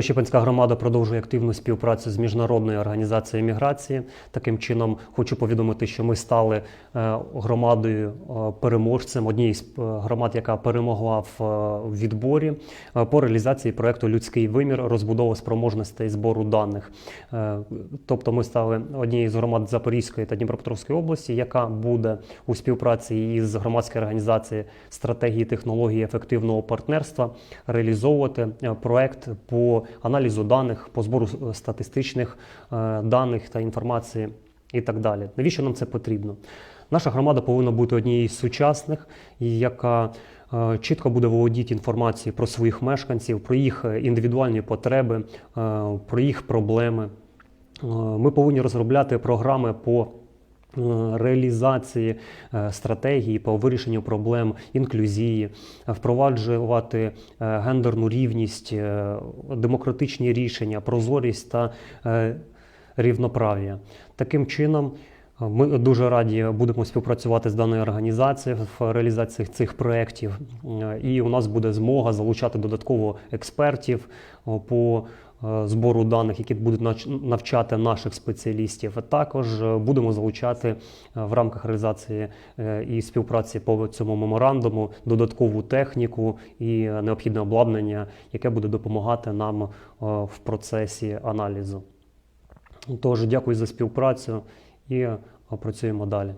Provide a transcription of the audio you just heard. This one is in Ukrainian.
Щепинська громада продовжує активну співпрацю з міжнародною організацією міграції. Таким чином, хочу повідомити, що ми стали е, громадою е, переможцем, однією з е, громад, яка перемогла в відборі по реалізації проекту Людський вимір, розбудова спроможностей збору даних. Тобто, ми стали однією з громад Запорізької та Дніпропетровської області, яка буде у співпраці із громадською організацією стратегії технології ефективного партнерства реалізовувати проект по аналізу даних, по збору е, статистичних е, даних та інформації і так далі. Навіщо нам це потрібно? Наша громада повинна бути однією з сучасних, яка е, чітко буде володіти інформацією про своїх мешканців, про їх індивідуальні потреби, про їх проблеми. Ми повинні розробляти програми по реалізації е, стратегії по вирішенню проблем інклюзії, е, впроваджувати е, гендерну рівність, е, демократичні рішення, прозорість та е, рівноправ'я. Таким чином. Ми дуже раді будемо співпрацювати з даною організацією в реалізації цих проєктів, і у нас буде змога залучати додатково експертів по е, збору даних, які будуть навчати наших спеціалістів. Також е, будемо залучати е, в рамках реалізації і співпраці по цьому меморандуму додаткову техніку і необхідне обладнання, яке буде допомагати нам в процесі аналізу. Тож дякую за співпрацю і опрацюємо далі.